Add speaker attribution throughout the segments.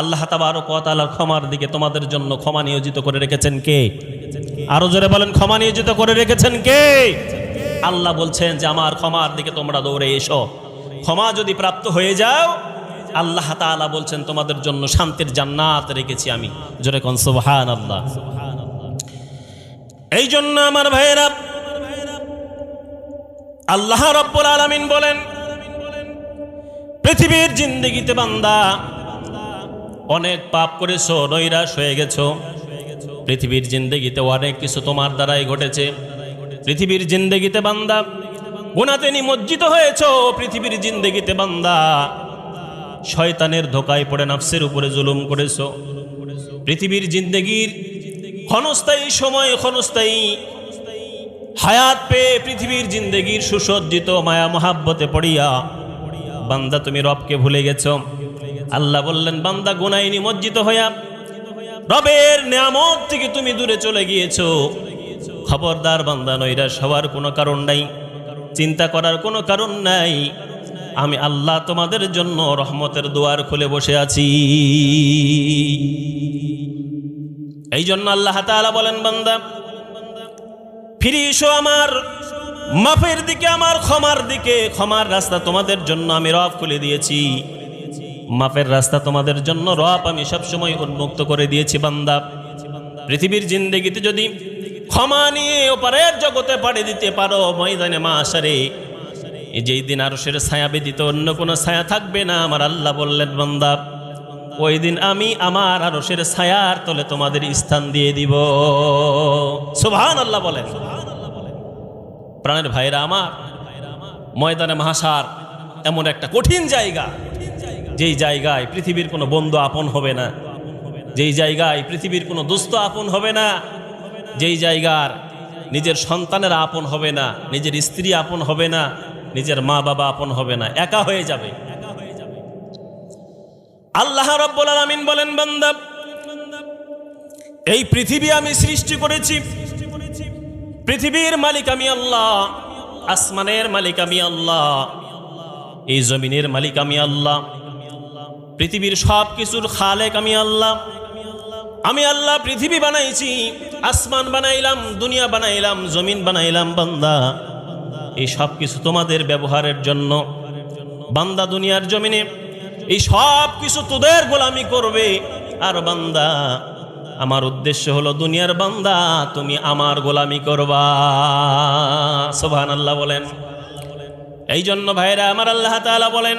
Speaker 1: আল্লাহ তাবার ক্ষমার দিকে তোমাদের জন্য ক্ষমা নিয়োজিত করে রেখেছেন কে? আরও জোরে বলেন, ক্ষমা নিয়োজিত করে রেখেছেন কে? আল্লাহ বলছেন যে, আমার ক্ষমার দিকে তোমরা দৌড়ে এসো। ক্ষমা যদি প্রাপ্ত হয়ে যাও, আল্লাহ তাআলা বলছেন, তোমাদের জন্য শান্তির জান্নাত রেখেছি আমি। জোরে কন সুবহান আল্লাহ এই জন্য আমার ভাইয়েরা, আল্লাহ রব্বুল আলামিন বলেন, পৃথিবীর জিন্দগিতে বান্দা অনেক পাপ করেছ, নৈরাশ হয়ে গেছো। পৃথিবীর জিন্দগিতে অনেক কিছু তোমার দ্বারাই ঘটেছে। পৃথিবীর জিন্দগিতে বান্দা গুণাতে নিমজ্জিত হয়েছ, পৃথিবীর জিন্দগিতে বান্দা। শয়তানের ধোকায় পড়ে নাফসের উপরে জুলুম করেছ। পৃথিবীর জিন্দগির ক্ষণস্থায়ী সময়, ক্ষণস্থায়ী হায়াত পেয়ে পৃথিবীর জিন্দগির সুসজ্জিত মায়া মহাব্বতে পড়িয়া, বান্দা তুমি রবকে ভুলে গেছ। আল্লাহ বললেন, বান্দা গুনাই নিমজ্জিত হইয়া, রবের নিয়ামত থেকে তুমি দূরে চলে গিয়েছো। খবরদার বান্দা নইরা সবার কোনো কারণ নাই, চিন্তা করার কোনো কারণ নাই। আমি আল্লাহ তোমাদের জন্য রহমতের দুয়ার খুলে বসে আছি। এই জন্য আল্লাহ তাআলা বলেন, বান্দা, ফিরে এসো আমার মাফের দিকে, আমার ক্ষমার দিকে, ক্ষমার রাস্তা তোমাদের জন্য আমি রব খুলে দিয়েছি। মাফের রাস্তা তোমাদের জন্য রব আমি সবসময় উন্মুক্ত করে দিয়েছি, বান্দা। পৃথিবীর জিন্দগিতে যদি ক্ষমা নিয়ে ওপারের জগতে পাড়ি দিতে পারো, ময়দানে মা আসারে যেই দিন আরও সের ছায়া ব্যতীত অন্য কোনো ছায়া থাকবে না, আমার আল্লাহ বললেন, বান্দা, ওই দিন আমি আমার আরশের ছায়ার তলে তোমাদের স্থান দিয়ে দিব। সুভান আল্লাহ বলেন। প্রাণের ভাইরা আমার, ময়দানে মহাসার এমন একটা কঠিন জায়গা। যেই জায়গায় পৃথিবীর কোনো বন্ধু আপন হবে না, যেই জায়গায় পৃথিবীর কোনো দুস্থ আপন হবে না, যেই জায়গার নিজের সন্তানের আপন হবে না, নিজের স্ত্রী আপন হবে না, নিজের মা বাবা আপন হবে না, একা হয়ে যাবে। আল্লাহ রব্বুল আলামিন বলেন, বান্দা, এই পৃথিবী আমি সৃষ্টি করেছি। পৃথিবীর মালিক আমি আল্লাহ, আসমানের মালিক আমি আল্লাহ, এই জমিনের মালিক আমি আল্লাহ। পৃথিবীর সব কিছুর খালেক আমি আল্লাহ। আমি আল্লাহ পৃথিবী বানাইছি, আসমান বানাইলাম, দুনিয়া বানাইলাম, জমিন বানাইলাম, বান্দা। এই সব কিছু তোমাদের ব্যবহারের জন্য। বান্দা দুনিয়ার জমিনে, এই সব কিছু তোদের গোলামি করবে। আর বান্দা, আমার উদ্দেশ্য হলো দুনিয়ার বান্দা, তুমি আমার গোলামি করবা। সোভান আল্লাহ বলেন। এই জন্য ভাইরা আমার আল্লাহ তাআলা বলেন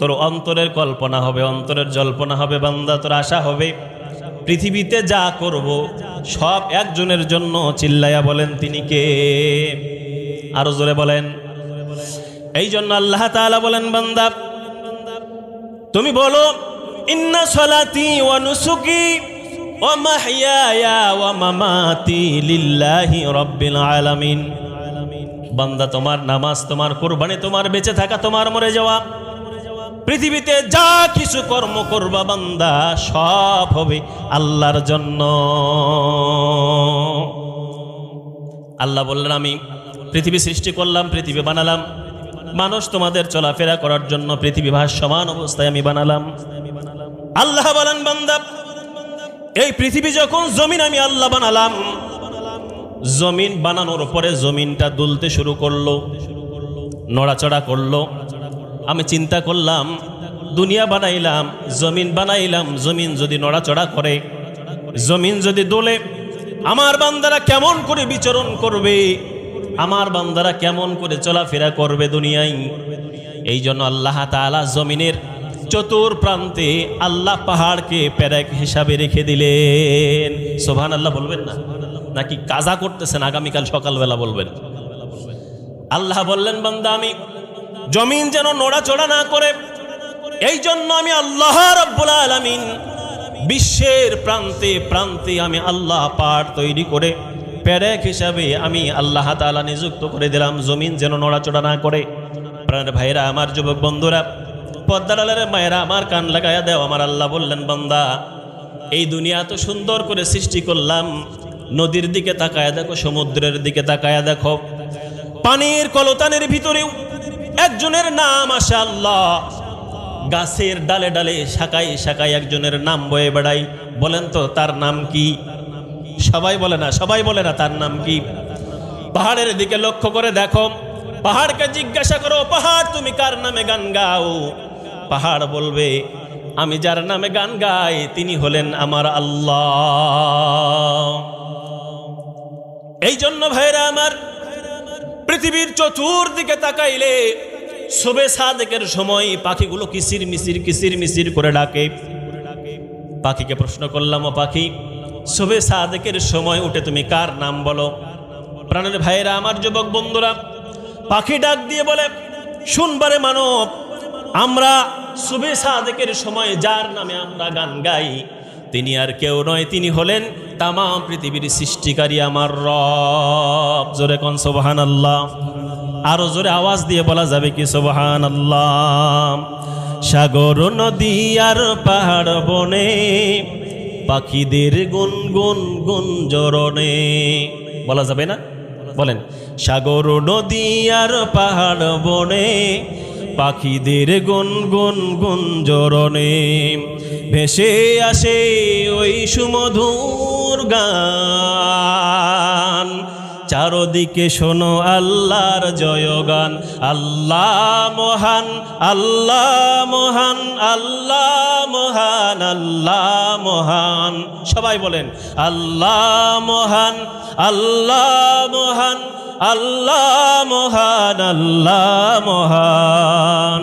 Speaker 1: তোর অন্তরের কল্পনা হবে, অন্তরের জল্পনা হবে বান্দা, তোর আশা হবে। পৃথিবীতে যা করব, সব একজনের জন্য চিল্লাইয়া বলেন তিনি কে? আরও জোরে বলেন। এই জন্য আল্লাহ তাআলা বলেন, বান্দা, তুমি বলো, ইন্না সলাতি ওয়া নুসুকি ওয়া মাহইয়ায়া ওয়া মামাতি লিল্লাহি রাব্বিল আলামিন। বান্দা, তোমার নামাজ, তোমার কোরবানি, তোমার বেঁচে থাকা, তোমার মরে যাওয়া। পৃথিবীতে যা কিছু কর্ম করবা বান্দা, সব হবে আল্লাহর জন্য। আল্লাহ বললেন, আমি পৃথিবী সৃষ্টি করলাম, পৃথিবী বানালাম। মানুষ তোমাদের চলাফেরা করার জন্য পৃথিবী ভাসমান অবস্থায় আমি বানালাম। আল্লাহ বলেন, বান্দা, এই পৃথিবী যখন জমিন আমি আল্লাহ বানালাম, জমিন বানানোর পরে জমিনটা দুলতে শুরু করল, নড়াচড়া করল আমি চিন্তা করলাম, দুনিয়া বানাইলাম, জমিন বানাইলাম, জমিন যদি নড়াচড়া করে, জমিন যদি দোলে, আমার বান্দারা কেমন করে বিচরণ করবে? আমার বান্দারা কেমন করে চলাফেরা করবে দুনিয়ায়? এই জন্য আল্লাহ তাআলা জমিনের চতুর প্রান্তে আল্লাহ পাহাড়কে প্যারেক হিসাবে রেখে দিলেন। সোভান আল্লাহ বলবেন না? নাকি কাজা করতেছেন? আগামীকাল সকালবেলা বলবেন। আল্লাহ বললেন, বান্দা, আমি জমিন যেন নড়াচড়া না করে। এই জন্য আমি আল্লাহ রব্বুল আলামিন বিশ্বের প্রান্তে প্রান্তে আমি আল্লাহ পাঠ তৈরি করে প্যারেক হিসাবে আমি আল্লাহ তাআলা নিযুক্ত করে দিলাম, জমিন যেন নড়াচড়া না করে। প্রাণের ভাইরা, আমার যুবক বন্ধুরা পদ্মারালের মায়েরা, আমার কান লাগাইয়া দেও, আমার আল্লাহ বললেন, বন্দা, এই দুনিয়া তো সুন্দর করে সৃষ্টি করলাম, নদীর দিকে তাকায়া দেখো, সমুদ্রের দিকে তাকায়া দেখো, পানির কলতানের ভিতরেও একজনের নাম আসে আল্লাহ। গাছের ডালে ডালে শাখায় শাখায় একজনের নাম বয়ে বেড়াই বলেন তো, তার নাম কি? সবাই বলে না, সবাই বলে না তার নাম কি? পাহাড়ের দিকে লক্ষ্য করে দেখো, পাহাড়কে জিজ্ঞাসা করো, পাহাড়, তুমি কার নামে গান গাও? পাহাড় বলবে, আমি যার নামে গান গাই, তিনি হলেন আমার আল্লাহ। এই জন্য ভাইরা আমার পৃথিবীর চতুর্দিকে তাকাইলে শোবে সাদেকের সময় পাখিগুলো কিসির মিসির কিসির মিসির করে ডাকে। পাখিকে প্রশ্ন করলাম, ও পাখি শোবে সাদেকের সময় উঠে তুমি কার নাম বলো? প্রাণের ভাইয়েরা, আমার যুবক বন্ধুরা, পাখি ডাক দিয়ে বলে, শুনবারে মানব, আমরা শুভে সাদেকের সময় যার নামে আমরা গান গাই, তিনি আর কেউ নয়, তিনি হলেন তামাম পৃথিবীর সৃষ্টিকারী আমার রব। জোরে কন সোবাহান আল্লাহ আরও জোরে আওয়াজ দিয়ে বলা যাবে কি সোবাহান আল্লাহ সাগর নদী আর পাহাড় বনে, পাখিদের গুন গুন গুন জরনে। বলা যাবে না? বলেন। সাগর নদী আর পাহাড় বনে, পাখিদের গুন গুন জরনে। ভেসে আসে ওই সুমধুর গান। চারদিকে শোনো আল্লাহর জয়গান। আল্লাহ মহান আল্লাহ মহান আল্লাহ মহান আল্লাহ মহান। সবাই বলেন, আল্লাহ মহান আল্লাহ মহান আল্লাহ মহান আল্লাহ মহান।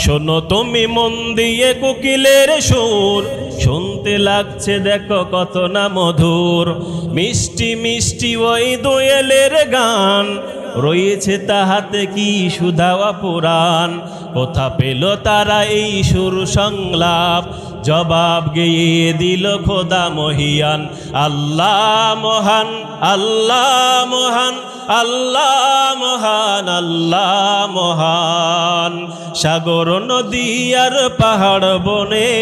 Speaker 1: শোনো তুমি মন দিয়ে কোকিলের সুর। শুনতে লাগছে দেখো কত না মধুর। মিষ্টি মিষ্টি ওই দোয়েলের গান। রয়েছে তাহাতে কি সুধাওয়া পুরাণ। কোথা পেল তারা এই সুর সংলাপ? জবাব গেয়ে দিল খোদা মহিয়ান। আল্লাহ মহান আল্লাহ মহান আল্লাহ মহান আল্লাহ মহান। সাগর নদী আর পাহাড় বনে,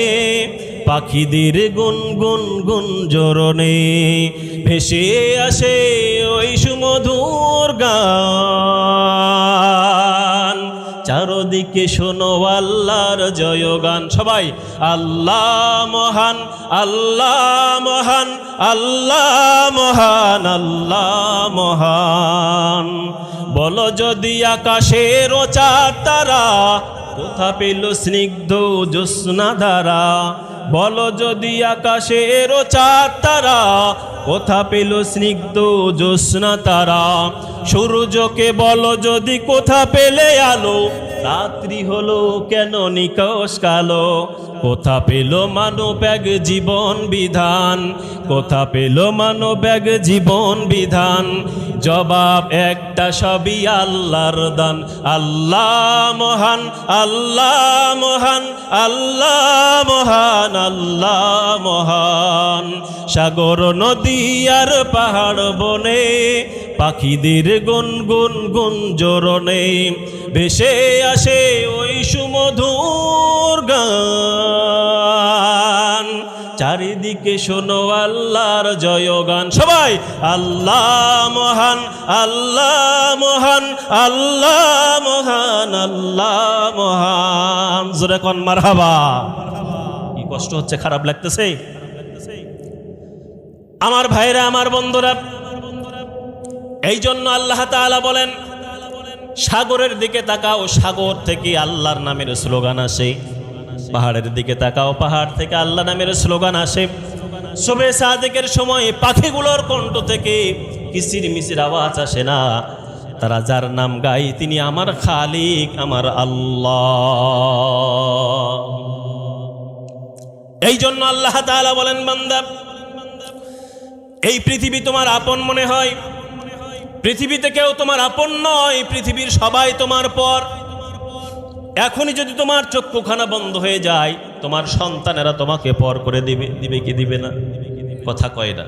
Speaker 1: পাখিদের গুন গুন গুন জোরনে ভেসে আসে ওই সুমধুর গান। চারদিকে শোনো আল্লাহর জয়গান। সবাই, আল্লাহ মহান আল্লাহ মহান আল্লাহ মহান আল্লাহ মহান। বলো যদি আকাশের চার তারা, কোথা পেল স্নিগ্ধ জ্যোৎস্না ধারা বলো যদি আকাশের চার তারা, কোথা পেল স্নিগ্ধ জ্যোৎস্না তারা? সূর্যকে বলো যদি কোথা পেলে আলো? রাত্রি হলো কেন নিকশ কালো? কোথা পেল মানব এক জীবন বিধান? কোথা পেল মানব এক জীবন বিধান? জবাব একটা সবই আল্লাহর দান। আল্লাহ মহান আল্লাহ মহান আল্লাহ মহান আল্লাহ মহান। সাগর, নদী আর পাহাড় বনে পাখিদের গুন গুন জোরনে। ভেসে আসে ওই সুমধুর গান। চারিদিকে শোনো আল্লাহর জয়গান। সবাই, আল্লাহ মহান আল্লাহ মহান আল্লাহ মহান আল্লাহ মহান। জোরে কন মারহাবা। কি কষ্ট হচ্ছে, খারাপ লাগতেছে? আমার ভাইরা, আমার বন্ধুরা এই জন্য আল্লাহ তাআলা বলেন, সাগরের দিকে তাকাও, সাগর থেকে আল্লাহর নামের স্লোগান আসে। পাহাড়ের দিকে তাকাও, পাহাড় থেকে আল্লাহ নামের স্লোগান আসে। শোবে সাদেকের সময় পাখিগুলোর কণ্ঠ থেকে কিসির মিসির আওয়াজ আসে না। তারা যার নাম গাই তিনি আমার খালিক, আমার আল্লাহ। এই জন্য আল্লাহ তাআলা বলেন, বান্দা, এই পৃথিবী তোমার আপন মনে হয়। পৃথিবীতে কেউ তোমার আপন নয়, পৃথিবীর সবাই তোমার পর। এখনই যদি তোমার চক্ষুখানা বন্ধ হয়ে যায়, তোমার সন্তানেরা তোমাকে পর করে দিবে দিবে কি দিবে না? কথা কয় না।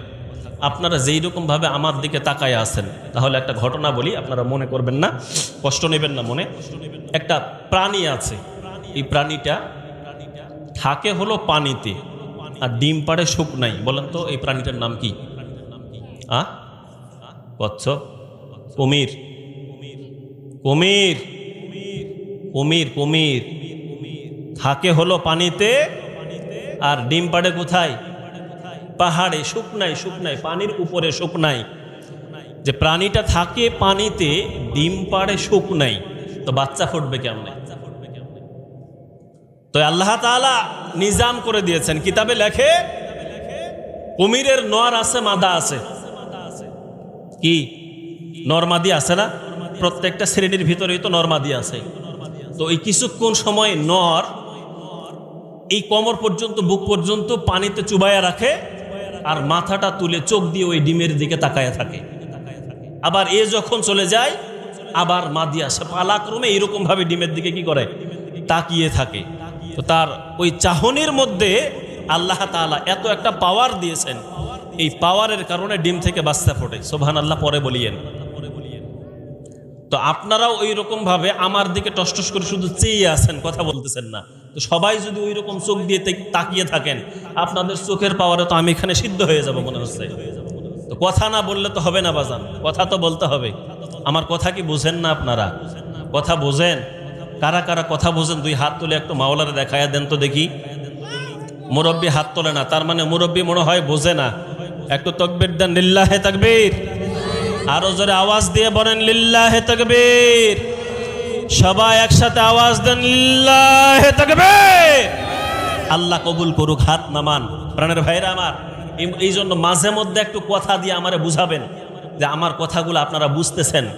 Speaker 1: আপনারা যেই রকম ভাবে আমার দিকে তাকায় আছেন, তাহলে একটা ঘটনা বলি, আপনারা মনে করবেন না, কষ্ট নেবেন না মনে। একটা প্রাণী আছে, এই প্রাণীটা থাকে হলো পানিতে, আর ডিম পাড়ে সুখ নাই। বলেন তো, এই প্রাণীটার নাম কি? আ? কচ্ছপ? কুমির? কুমির। কুমির কুমির। থাকে হলো পানিতে, আর ডিম পাড়ে কোথায়? পাহাড়ে শুকনাই শুকনাই পানির উপরে শুকনাই যে প্রাণীটা থাকে পানিতে, ডিম পাড়ে শুকনাই তো বাচ্চা ফুটবে কেমনে? তো আল্লাহ তাআলা নিজাম করে দিয়েছেন। কিতাবে লেখে, কুমিরের নর আছে, মাদা আছে। কি? নরমাদি আছে না? প্রত্যেকটা শ্রেণির ভিতরেই তো নরমাদি আছে। তো এই কিছুক্ষণ সময় নর এই কমর পর্যন্ত, বুক পর্যন্ত পানিতে চুবাইয়া রাখে আর মাথাটা তুলে চোখ দিয়ে ওই ডিমের দিকে তাকায়া থাকে। আবার এ যখন চলে যায়, আবার মাদি আসে পালাক্রমে এইরকম ভাবে ডিমের দিকে কি করে? তাকিয়ে থাকে। তো তার ওই চাহনির মধ্যে আল্লাহ তাআলা এত একটা পাওয়ার দিয়েছেন। এই পাওয়ারের কারণে ডিম থেকে বাচ্চা ফোটে। সোভান আল্লাহ পরে বলিয়েন। তো আপনারাও ওই রকম ভাবে আমার দিকে টসটস করে শুধু চেয়ে আছেন, কথা বলতেছেন না। তো সবাই যদি ওই রকম চোখ দিয়ে তাকিয়ে থাকেন, আপনাদের চোখের পাওয়ারে তো আমি এখানে সিদ্ধ হয়ে যাব মনে হচ্ছে। তো কথা না বললে তো হবে না বাজান, কথা তো বলতে হবে। আমার কথা কি বোঝেন না আপনারা? কথা বোঝেন? কারা কারা কথা বোঝেন? দুই হাত তুলে একটু মাওলারে দেখায়া দেন তো দেখি। মুরব্বী হাত তোলে না, তার মানে মুরব্বী মনে হয় বোঝে না। একটু তকবির দেন, লিল্লাহে তাকবীর। আরও জোরে আওয়াজ দিয়ে বলেন, লিল্লাহে তকবীর। সবাই একসাথে আওয়াজ দেন, লিল্লাহে তকবীর। আল্লাহ কবুল করুক, হাত নামান। প্রাণের ভাইরা আমার, এই- জন্য মাঝে মধ্যে একটু কথা দিয়ে আমারে বুঝাবেন যে আমার কথাগুলো আপনারা বুঝতেছেন।